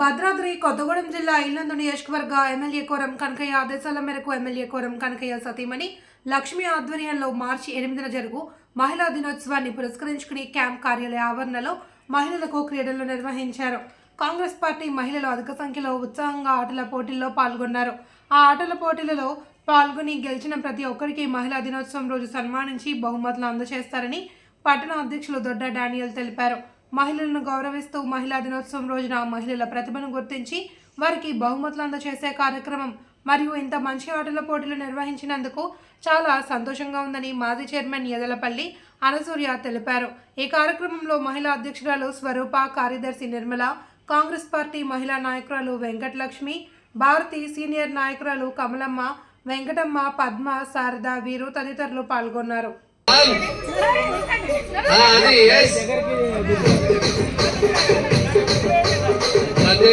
భద్రాద్రి కొత్తగూడెం జిల్లా ఇల్లందు నియోజకవర్గ MLA quorum Kanakaiah ఆదేశాల మేరకు ఎమ్మెల్యే కోరం కనకయ్య సతీమణి లక్ష్మి ఆధ్వర్యంలో మార్చి ఎనిమిదిన జరుగు మహిళా దినోత్సవాన్ని పురస్కరించుకుని క్యాంప్ కార్యాలయ ఆవరణలో మహిళలకు క్రీడలు నిర్వహించారు. కాంగ్రెస్ పార్టీ మహిళలు అధిక సంఖ్యలో ఉత్సాహంగా ఆటల పోటీల్లో పాల్గొన్నారు. ఆ ఆటల పోటీలలో పాల్గొని గెలిచిన ప్రతి ఒక్కరికి మహిళా దినోత్సవం రోజు సన్మానించి బహుమతులు అందజేస్తారని పట్టణ అధ్యక్షులు దొడ్డ డానియల్ తెలిపారు. మహిళలను గౌరవిస్తూ మహిళా దినోత్సవం రోజున మహిళల ప్రతిభను గుర్తించి వారికి బహుమతులు అందజేసే కార్యక్రమం మరియు ఇంత మంచి ఆటల పోటీలు నిర్వహించినందుకు చాలా సంతోషంగా ఉందని మాజీ చైర్మన్ ఎదలపల్లి అనసూర్య తెలిపారు. ఈ కార్యక్రమంలో మహిళా అధ్యక్షురాలు స్వరూప కార్యదర్శి నిర్మల కాంగ్రెస్ పార్టీ మహిళా నాయకురాలు వెంకటలక్ష్మి భారతి సీనియర్ నాయకురాలు కమలమ్మ వెంకటమ్మ పద్మ శారద వీరు తదితరులు పాల్గొన్నారు. అది ఎస్ అదే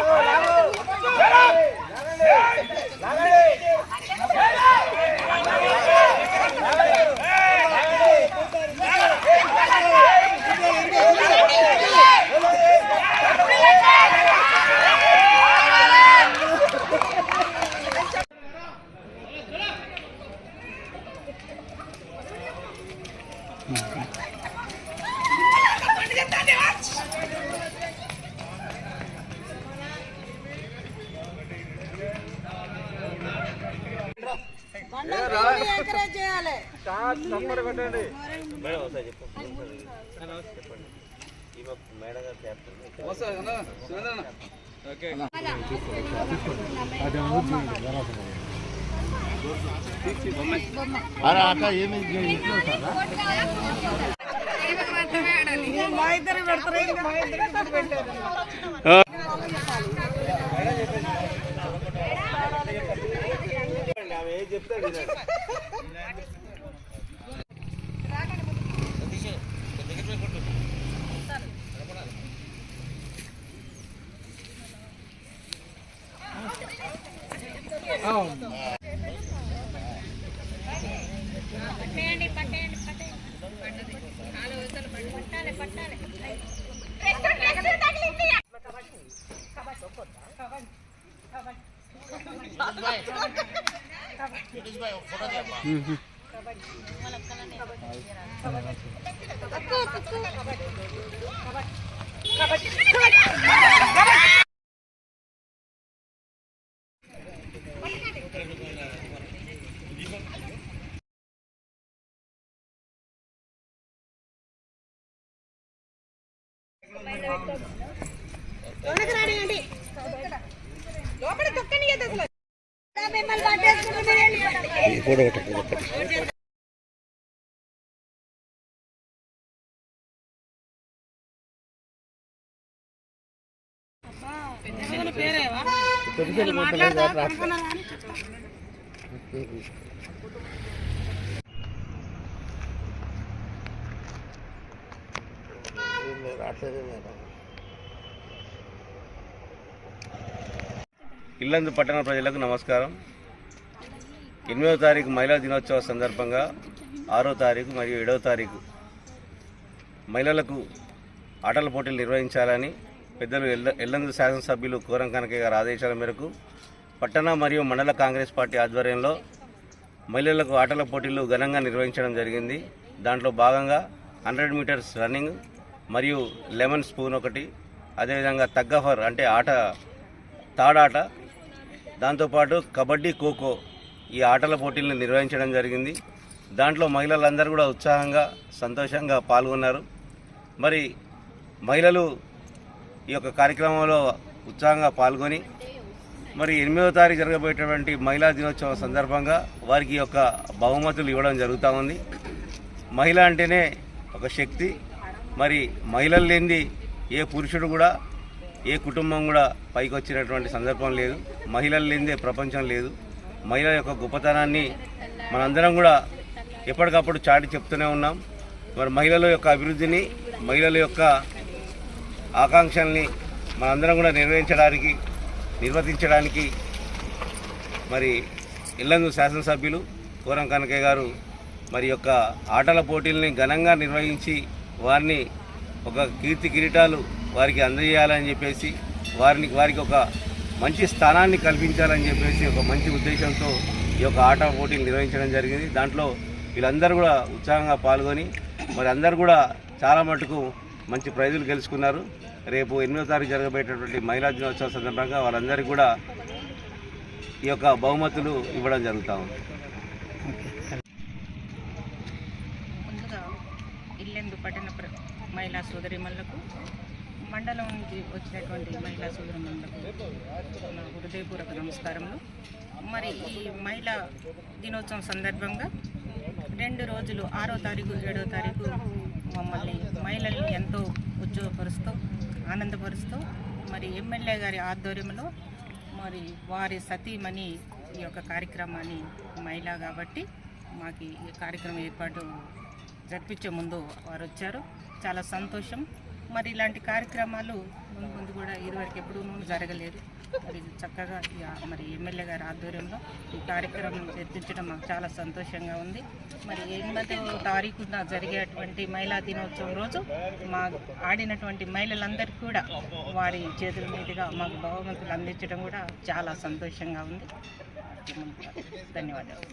ఎంకరేజ్ చేయాలి? మా ఇద్దరు పెడతారు మా ఇద్దరు పెట్టారు పట్టేయండి పట్టేయండి పట్టేయండి కాలు వదలు పట్టాలి పట్టాలి లోనకి రానియండి లోపల తొక్కని అసలు మిమ్మల్ని పట్టేసుకుంటున్నారండి ఏదైనా ఇల్లందు పట్టణ ప్రజలకు నమస్కారం. ఎనిమిదవ తారీఖు మహిళా దినోత్సవ సందర్భంగా ఆరో తారీఖు మరియు ఏడవ తారీఖు మహిళలకు ఆటల పోటీలు నిర్వహించాలని పెద్దలు ఎల్ల ఎల్లందు శాసనసభ్యులు కోరం కనకయ్య గారి ఆదేశాల మేరకు పట్టణ మరియు మండల కాంగ్రెస్ పార్టీ ఆధ్వర్యంలో మహిళలకు ఆటల పోటీలు ఘనంగా నిర్వహించడం జరిగింది. దాంట్లో భాగంగా హండ్రెడ్ మీటర్స్ రన్నింగ్ మరియు లెమన్ స్పూన్ ఒకటి అదేవిధంగా తగ్గఫర్ అంటే ఆట తాడాట దాంతోపాటు కబడ్డీ ఖోఖో ఈ ఆటల పోటీలను నిర్వహించడం జరిగింది. దాంట్లో మహిళలందరూ కూడా ఉత్సాహంగా సంతోషంగా పాల్గొన్నారు. మరి మహిళలు ఈ యొక్క కార్యక్రమంలో ఉత్సాహంగా పాల్గొని మరి ఎనిమిదవ తారీఖు జరగబోయేటటువంటి మహిళా దినోత్సవం సందర్భంగా వారికి యొక్క బహుమతులు ఇవ్వడం జరుగుతూ ఉంది. మహిళ అంటేనే ఒక శక్తి. మరి మహిళలు లేనిది ఏ పురుషుడు కూడా ఏ కుటుంబం కూడా పైకి వచ్చినటువంటి సందర్భం లేదు. మహిళలు లేనిదే ప్రపంచం లేదు. మహిళల యొక్క గొప్పతనాన్ని మనందరం కూడా ఎప్పటికప్పుడు చాటి చెప్తూనే ఉన్నాం. మరి మహిళల యొక్క అభివృద్ధిని మహిళల యొక్క ఆకాంక్షల్ని మనందరం కూడా నిర్వహించడానికి నిర్వర్తించడానికి మరి ఇల్లందు శాసనసభ్యులు కోరం కనకయ్య గారు మరి యొక్క ఆటల పోటీల్ని ఘనంగా నిర్వహించి వారిని ఒక కీర్తి కిరీటాలు వారికి అందజేయాలని చెప్పేసి వారిని వారికి ఒక మంచి స్థానాన్ని కల్పించాలని చెప్పేసి ఒక మంచి ఉద్దేశంతో ఈ యొక్క ఆట పోటీలు నిర్వహించడం జరిగింది. దాంట్లో వీళ్ళందరూ కూడా ఉత్సాహంగా పాల్గొని మరి అందరు కూడా చాలా మటుకు మంచి ప్రైజులు గెలుచుకున్నారు. రేపు ఎనిమిదో తారీఖు జరగబోయేటటువంటి మహిళా దినోత్సవం సందర్భంగా వాళ్ళందరికీ కూడా ఈ యొక్క బహుమతులు ఇవ్వడం జరుగుతూ ఉంది. ముందుగా ఇల్లెందు పట్టణ మహిళా సోదరిమల్లకు మండలం నుంచి వచ్చినటువంటి మహిళా సోదరిమణులకు నా హృదయపూర్వక నమస్కారములు. మరి ఈ మహిళా దినోత్సవం సందర్భంగా రెండు రోజులు ఆరో తారీఖు ఏడో తారీఖు మమ్మల్ని మహిళల్ని ఎంతో ఉద్యోగపరుస్తూ ఆనందపరుస్తూ మరి ఎమ్మెల్యే గారి ఆధ్వర్యంలో మరి వారి సతీమణి ఈ యొక్క కార్యక్రమాన్ని మహిళ కాబట్టి మాకు ఈ కార్యక్రమం ఏర్పాటు జరిపించే ముందు వారు వచ్చారు చాలా సంతోషం. మరి ఇలాంటి కార్యక్రమాలు ముందు కూడా ఇదివరకు ఎప్పుడూ జరగలేదు. మరి చక్కగా మరి ఎమ్మెల్యే గారి ఆధ్వర్యంలో ఈ కార్యక్రమం చర్చించడం మాకు చాలా సంతోషంగా ఉంది. మరి ఎనిమిదవ తారీఖున జరిగేటువంటి మహిళా దినోత్సవం రోజు మా ఆడినటువంటి మహిళలందరికీ కూడా వారి చేతుల మీదుగా మాకు బహుమతులు అందించడం కూడా చాలా సంతోషంగా ఉంది. ధన్యవాదాలు.